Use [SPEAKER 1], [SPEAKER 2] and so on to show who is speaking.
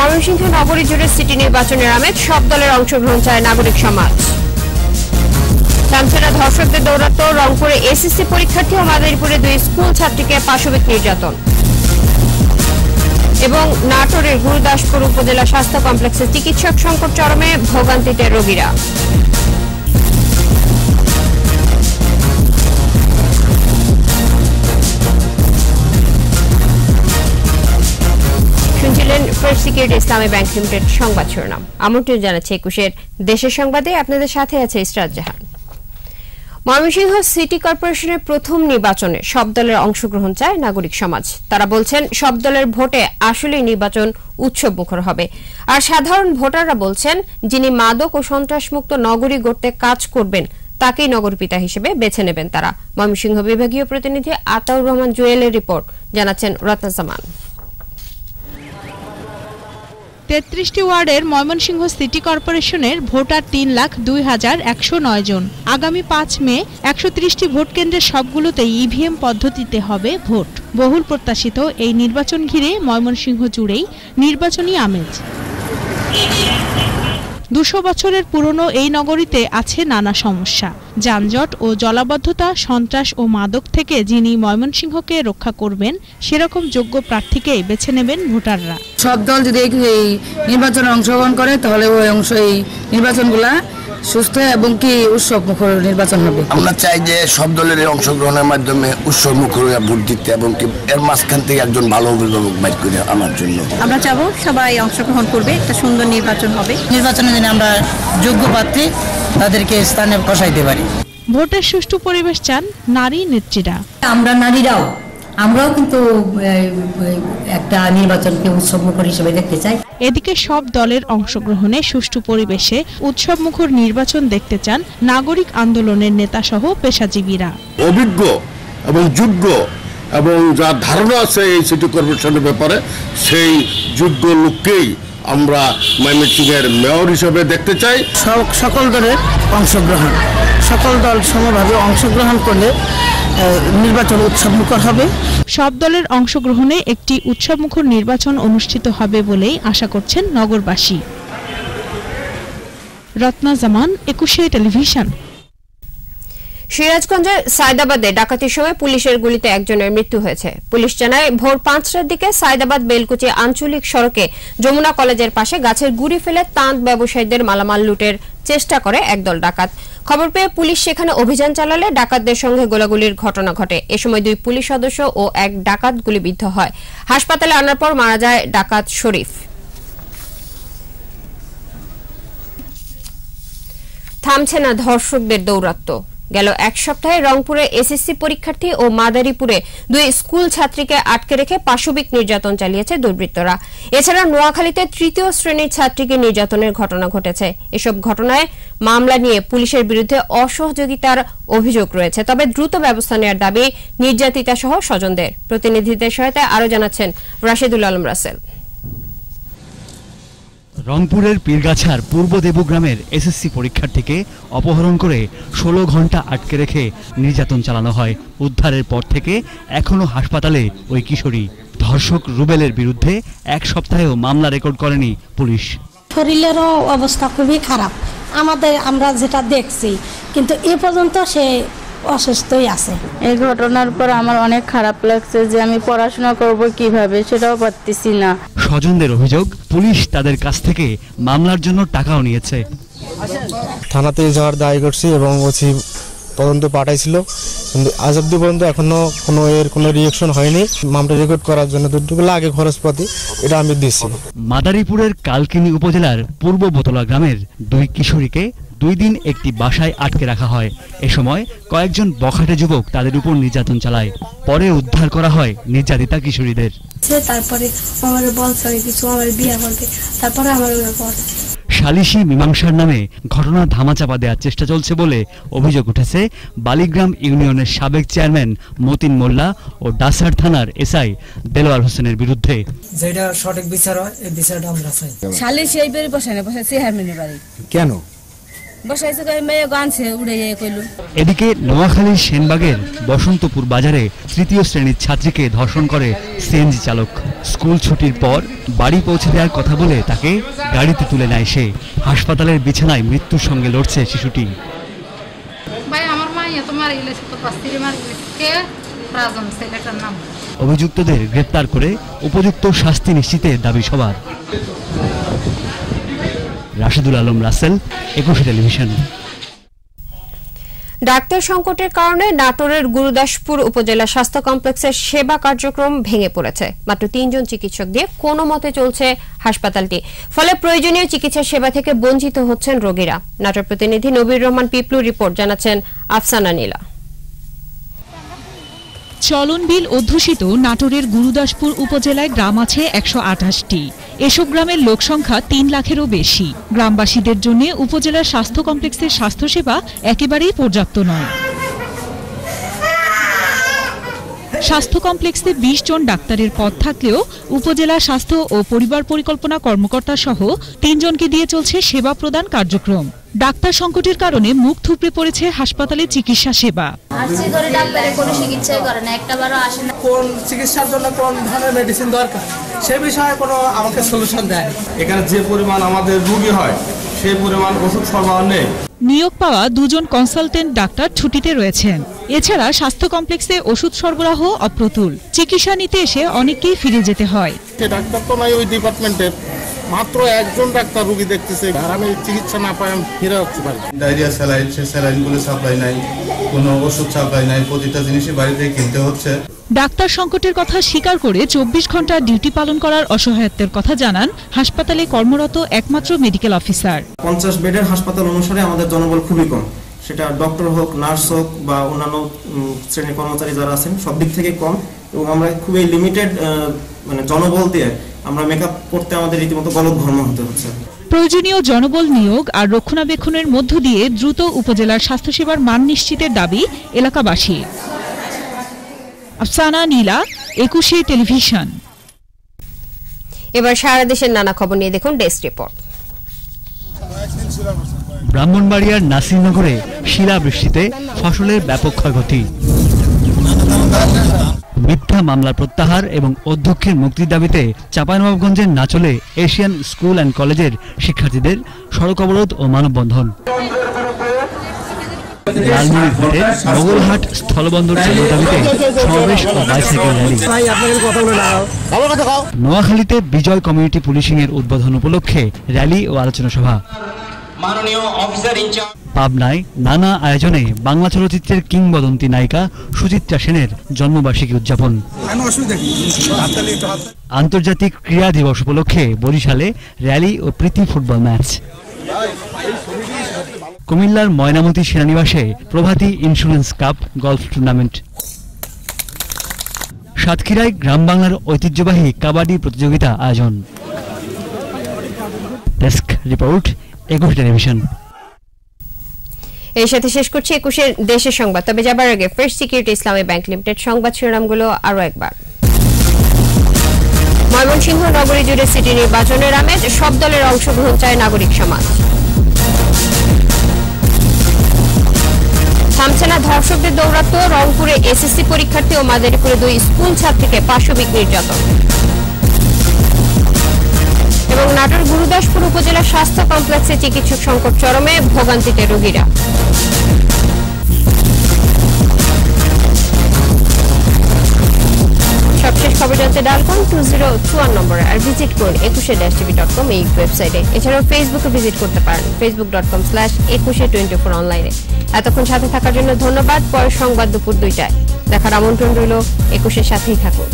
[SPEAKER 1] ময়মনসিংহ নগরী জুড়ে সিটি নির্বাচনের আমেজ, সব দলের অংশগ্রহণ চায় নাগরিক সমাজ। চামচেরা ধর্ষকদের দৌরাত্ম রংপুরে এসএসসি পরীক্ষার্থী ও মাদারীপুরে দুই স্কুল ছাত্রীকে পাশবিক নির্যাতন। এবং নাটোরের গুরুদাসপুর উপজেলা স্বাস্থ্য কমপ্লেক্সে চিকিৎসক সংকট চরমে ভোগান্তিতে রোগীরা। First security Islami bank limited সংবাদ শিরোনাম। আমন্ত্রণ জানাচ্ছে একুশের দেশের সংবাদে। আপনাদের সাথে আছে ইসরাত জাহান। ময়মনসিংহ সিটি কর্পোরেশনের প্রথম নির্বাচনে সব দলের অংশগ্রহণ চায় নাগরিক সমাজ। তারা বলছেন, সব দলের ভোটে আসলেই নির্বাচন উৎসব মুখর হবে। আর সাধারণ ভোটাররা বলছেন, যিনি মাদক ও সন্ত্রাসমুক্ত নগরী গড়তে কাজ করবেন, তাকেই নগরপিতা হিসেবে বেছে নেবেন তারা। ময়মনসিংহ বিভাগীয় প্রতিনিধি আতাউর রহমান জুয়েলের রিপোর্ট। জানাচ্ছেন রত্নাজামান
[SPEAKER 2] তেত্রিশটি ওয়ার্ডের ময়মনসিংহ সিটি কর্পোরেশনের ভোটার তিন লাখ দুই হাজার একশো নয় জন। আগামী পাঁচ মে একশো ত্রিশটি ভোট কেন্দ্রের সবগুলোতে ইভিএম পদ্ধতিতে হবে ভোট। বহুল প্রত্যাশিত এই নির্বাচন ঘিরে ময়মনসিংহ জুড়েই নির্বাচনী আমেজ। দুশো বছরের পুরনো এই নগরীতে আছে নানা সমস্যা। যানজট ও জলাবদ্ধতা, সন্ত্রাস ও মাদক থেকে যিনি ময়মনসিংহকে রক্ষা করবেন, সেরকম যোগ্য প্রার্থীকেই বেছে নেবেন ভোটাররা।
[SPEAKER 3] সব দল যদি এই নির্বাচনে অংশগ্রহণ করে, তাহলে ওই অংশ এই নির্বাচনগুলা সুস্থ এবং কি উৎসব মুখর নির্বাচন হবে?
[SPEAKER 4] আমরা চাই যে সব দলের অংশগ্রহণের মাধ্যমে উৎসব মুখর ভোট দিতে এবং কি এর মাঝখান থেকে একজন ভালো অভিভাবক বাইর করে আমার জন্য।
[SPEAKER 5] আমরা চাবো সবাই অংশগ্রহণ করবে একটা সুন্দর নির্বাচন হবে।
[SPEAKER 6] নির্বাচনে যেন আমরা যোগ্য প্রার্থী তাদেরকে স্থানে বসাইতে পারি।
[SPEAKER 2] ভোটের সুষ্ঠু পরিবেশ চান নারী নেত্রীরা।
[SPEAKER 7] আমরা নারীরাও আমরাও কিন্তু একটা নির্বাচনকে উৎসবমুখর হিসেবে দেখতে চাই।
[SPEAKER 2] এদিকে সব দলের অংশগ্রহণে সুষ্ঠু পরিবেশে উৎসবমুখর নির্বাচন দেখতে চান নাগরিক আন্দোলনের নেতা সহ পেশাজীবীরা।
[SPEAKER 8] অভিজ্ঞ এবং যোগ্য এবং যার ধারণা আছে এই সিটি কর্পোরেশনের ব্যাপারে সেই যোগ্য লোককেই আমরা ময়মনসিংহের মেয়র হিসেবে দেখতে চাই।
[SPEAKER 6] সক- সকল দলের অংশগ্রহণ সকল দল সমভাবে অংশগ্রহণ করলে নির্বাচন উৎসবমুখর হবে।
[SPEAKER 2] সব দলের অংশগ্রহণে একটি উৎসবমুখর নির্বাচন অনুষ্ঠিত হবে বলেই আশা করছেন নগরবাসী। রত্না জামান একুশে টেলিভিশন।
[SPEAKER 1] সিরাজগঞ্জের সায়দাবাদে ডাকাতির সময় পুলিশের গুলিতে একজনের মৃত্যু হয়েছে। পুলিশ জানায় ভোর পাঁচটার দিকে সায়দাবাদ বেলকুচি আঞ্চলিক সড়কে যমুনা কলেজের পাশে গাছের গুড়ি ফেলে তাঁত ব্যবসায়ীদের মালামাল লুটের চেষ্টা করে একদল ডাকাত। খবর পেয়ে পুলিশ সেখানে অভিযান চালালে ডাকাতদের সঙ্গে গোলাগুলির ঘটনা ঘটে। এ সময় দুই পুলিশ সদস্য ও এক ডাকাত গুলিবিদ্ধ হয়। হাসপাতালে আনার পর মারা যায় ডাকাত শরীফ। থামছে না ধর্ষকদের দৌরাত্ম্য। গেল এক সপ্তাহে রংপুরে এসএসসি পরীক্ষার্থী ও মাদারীপুরে দুই স্কুল ছাত্রীকে আটকে রেখে পাশবিক নির্যাতন চালিয়েছে দুর্বৃত্তরা। এছাড়া নোয়াখালীতে তৃতীয় শ্রেণির ছাত্রীকে নির্যাতনের ঘটনা ঘটেছে। এসব ঘটনায় মামলা নিয়ে পুলিশের বিরুদ্ধে অসহযোগিতার অভিযোগ রয়েছে। তবে দ্রুত ব্যবস্থা নেওয়ার দাবি নির্যাতিতা সহ স্বজনদের। প্রতিনিধিদের সহায়তায় আরও জানাচ্ছেন রাশেদুল আলম রাসেল।
[SPEAKER 9] রংপুরের পীরগাছার পূর্ব দেবগ্রামের এসএসসি পরীক্ষার্থীকে অপহরণ করে ষোলো ঘণ্টা আটকে রেখে নির্যাতন চালানো হয়। উদ্ধারের পর থেকে এখনও হাসপাতালে ওই কিশোরী। ধর্ষক রুবেলের বিরুদ্ধে এক সপ্তাহেও মামলা রেকর্ড করেনি পুলিশ।
[SPEAKER 10] শরীরেরও অবস্থা খুবই খারাপ। আমাদের আমরা যেটা দেখছি, কিন্তু এ পর্যন্ত সে অসুস্থই আছে।
[SPEAKER 11] এই ঘটনার পর আমার অনেক খারাপ লাগছে যে আমি পড়াশোনা করব কীভাবে সেটাও পারতেছি না।
[SPEAKER 9] স্বজনদের অভিযোগ পুলিশ তাদের কাছ থেকে মামলার জন্য টাকাও নিয়েছে।
[SPEAKER 12] থানাতে যাওয়ার দায় করছি এবং ওসি তদন্ত পাঠাইছিল। কিন্তু আজ অব্দি পর্যন্ত এখনও কোনো এর কোনো রিয়েকশন হয়নি। মামলা রেকর্ড করার জন্য দুটুকু লাগে খরচপাতি এটা আমি দিচ্ছি
[SPEAKER 9] মাদারীপুরের কালকিনি উপজেলার পূর্ব বোতলা গ্রামের দুই কিশোরীকে দুই দিন একটি বাসায় আটকে রাখা হয়। এ সময় কয়েকজন বখাটে যুবক তাদের উপর নির্যাতন চালায়। পরে উদ্ধার করা হয় নির্যাতিতা কিশোরীদের।
[SPEAKER 10] তারপরে আমার বলছে কিছু আমার বিয়ে করতে তারপরে আমার
[SPEAKER 9] সালিশি মীমাংসার নামে ঘটনা ধামাচাপা দেওয়ার চেষ্টা চলছে বলে অভিযোগ উঠেছে বালিগ্রাম ইউনিয়নের সাবেক চেয়ারম্যান মতিন মোল্লা ও ডাসার থানার এসআই দেলোয়ার হোসেনের বিরুদ্ধে।
[SPEAKER 6] যেটা সঠিক বিচার হয় এই বিচারটা আমরা চাই।
[SPEAKER 11] শালি সেই বেরি বসে না বসে চেয়ারম্যানের বাড়ি।
[SPEAKER 12] কেন?
[SPEAKER 3] বসাইছে কই মেয়ে গানছে উড়ে যায় কইলো।
[SPEAKER 9] এদিকে নোয়াখালীর সেনবাগের বসন্তপুর বাজারে তৃতীয় শ্রেণির ছাত্রীকে ধর্ষণ করে সিএনজি চালক। স্কুল ছুটির পর বাড়ি পৌঁছে দেওয়ার কথা বলে তাকে গাড়িতে তুলে নেয় সে। হাসপাতালের বিছানায় মৃত্যুর সঙ্গে লড়ছে শিশুটি।
[SPEAKER 13] ভাই আমার মা এত মারি গেলেছে তো পাস্তিরে মারি গেলেছে কে? ছেলেটার নাম।
[SPEAKER 9] অভিযুক্তদের গ্রেপ্তার করে উপযুক্ত শাস্তি নিশ্চিতের দাবি সবার। রাশেদুল আলম রাসেল, একুশে টেলিভিশন।
[SPEAKER 1] ডাক্তার সংকটের কারণে নাটোরের গুরুদাসপুর উপজেলা স্বাস্থ্য কমপ্লেক্সের সেবা কার্যক্রম ভেঙে পড়েছে। মাত্র তিনজন চিকিৎসক দিয়ে কোনো মতে চলছে হাসপাতালটি। ফলে প্রয়োজনীয় চিকিৎসা সেবা থেকে বঞ্চিত হচ্ছেন রোগীরা। নাটোর প্রতিনিধি নবীর রহমান পিপলু রিপোর্ট জানাচ্ছেন আফসানা নীলা।
[SPEAKER 14] চলনবিল অধ্যুষিত নাটোরের গুরুদাসপুর উপজেলায় গ্রাম আছে একশো আঠাশটি। এসব গ্রামের লোকসংখ্যা তিন লাখেরও বেশি। গ্রামবাসীদের জন্য উপজেলার স্বাস্থ্য কমপ্লেক্সের স্বাস্থ্যসেবা একেবারেই পর্যাপ্ত নয়। স্বাস্থ্য কমপ্লেক্সে বিশ জন ডাক্তারের পদ থাকলেও উপজেলা স্বাস্থ্য ও পরিবার পরিকল্পনা কর্মকর্তা সহ তিনজনকে দিয়ে চলছে সেবা প্রদান কার্যক্রম। ডাক্তার সংকটের কারণে মুখ থুবড়ে পড়েছে হাসপাতালে চিকিৎসা সেবা।
[SPEAKER 15] আসছি ধরে ডাক্তারের কোনো চিকিৎসাই করে না একটা আসে না।
[SPEAKER 16] কোন চিকিৎসার জন্য কোন ধরনের মেডিসিন দরকার? সে বিষয়ে কোনো আমাকে সলিউশন দেয়
[SPEAKER 8] এখানে যে পরিমাণ আমাদের রুগী হয় সেই পরিমাণ ওষুধ সরবরাহ নেই।
[SPEAKER 14] নিয়োগ পাওয়া দুজন কনসালটেন্ট ডাক্তার ছুটিতে রয়েছেন। এছাড়া স্বাস্থ্য কমপ্লেক্সে ওষুধ সরবরাহ অপ্রতুল। চিকিৎসা নিতে এসে অনেককেই ফিরে যেতে হয়।
[SPEAKER 17] ডাক্তার তো নাই ওই ডিপার্টমেন্টের মাত্র একজন ডাক্তার রুগী দেখতেছে। আর আমি চিকিৎসা না পাই আমি ফিরে যাচ্ছি বাড়ি
[SPEAKER 18] ডায়রিয়া স্যালাইন সে স্যালাইনগুলো সাপ্লাই নাই। কোনো ওষুধ সাপ্লাই নাই প্রতিটা জিনিসই বাড়িতে কিনতে হচ্ছে।
[SPEAKER 14] ডাক্তার সংকটের কথা স্বীকার করে চব্বিশ ঘণ্টা ডিউটি পালন করার অসহায়ত্বের কথা জানান হাসপাতালে কর্মরত একমাত্র মেডিকেল অফিসার।
[SPEAKER 19] পঞ্চাশ বেডের হাসপাতাল অনুসারে আমাদের জনবল খুবই কম। সেটা ডক্টর হোক নার্স হোক বা অন্যান্য উম, শ্রেণির কর্মচারী যারা আছেন সব দিক থেকে কম। এবং আমরা খুবই লিমিটেড মানে জনবল দিয়ে আমরা মেকআপ করতে আমাদের রীতিমতো গলদঘর্ম হতে হচ্ছে।
[SPEAKER 14] প্রয়োজনীয় জনবল নিয়োগ আর রক্ষণাবেক্ষণের মধ্য দিয়ে দ্রুত উপজেলার স্বাস্থ্যসেবার মান নিশ্চিতের দাবি এলাকাবাসী। আফসানা নীলা একুশে টেলিভিশন।
[SPEAKER 1] এবার সারা দেশের নানা খবর নিয়ে দেখুন ডেস্ক রিপোর্ট।
[SPEAKER 9] ব্রাহ্মণবাড়িয়ার নাসিরনগরে শিলাবৃষ্টিতে ফসলের ব্যাপক ক্ষয়ক্ষতি। মিথ্যা মামলার প্রত্যাহার এবং অধ্যক্ষের মুক্তির দাবিতে চাঁপাইনবাবগঞ্জের নাচলে এশিয়ান স্কুল অ্যান্ড কলেজের শিক্ষার্থীদের সড়ক অবরোধ ও মানববন্ধন। লালমনিরহাটে মোগলহাট স্থলবন্দর চালুর দাবিতে সমাবেশ ও বাইসাইকেল র্যালি। নোয়াখালীতে বিজয় কমিউনিটি পুলিশিং এর উদ্বোধন উপলক্ষে র্যালি ও আলোচনা সভা।
[SPEAKER 20] মাননীয় অফিসার ইনচার্জ
[SPEAKER 9] পাবনায় নানা আয়োজনে বাংলা চলচ্চিত্রের কিংবদন্তি নায়িকা সুচিত্রা সেনের জন্মবার্ষিকী উদযাপন। আন্তর্জাতিক ক্রীড়া দিবস উপলক্ষে বরিশালে র্যালি ও প্রীতি ফুটবল ম্যাচ। কুমিল্লার ময়নামতি সেনানিবাসে Provati insurance cup golf tournament. সাতক্ষীরায় গ্রাম বাংলার ঐতিহ্যবাহী কাবাডি প্রতিযোগিতা আয়োজন। Desk report Ekushey television.
[SPEAKER 1] এর সাথে শেষ করছি একুশের দেশের সংবাদ। তবে যাবার আগে first security Islami bank limited সংবাদ শিরোনামগুলো আরও একবার। ময়মনসিংহ নগরী জুড়ে সিটি নির্বাচনের আমেজ, সব দলের অংশগ্রহণ চায় নাগরিক সমাজ। থামছে না ধর্ষকদের দৌরাত্ম রংপুরে এসএসসি পরীক্ষার্থী ও মাদারীপুরে দুই স্কুল ছাত্রীকে পাশবিক নির্যাতন। এবং নাটোর গুরুদাসপুর উপজেলা স্বাস্থ্য কমপ্লেক্সে চিকিৎসক সংকট চরমে, ভোগান্তিতে রোগীরা। সবশেষ খবর জানতে ডাল করুন টু জিরো চুয়ান্ন নম্বরে আর ভিজিট করুন একুশে ড্যাশ টিভি ডট কম এই ওয়েবসাইটে এছাড়াও ফেসবুকে ভিজিট করতে পারেন Facebook dot com slash Ekushey twenty four অনলাইনে এতক্ষণ সাথে থাকার জন্য ধন্যবাদ। পরের সংবাদ দুপুর দুইটায়। দেখার আমন্ত্রণ রইল একুশের সাথেই থাকুন।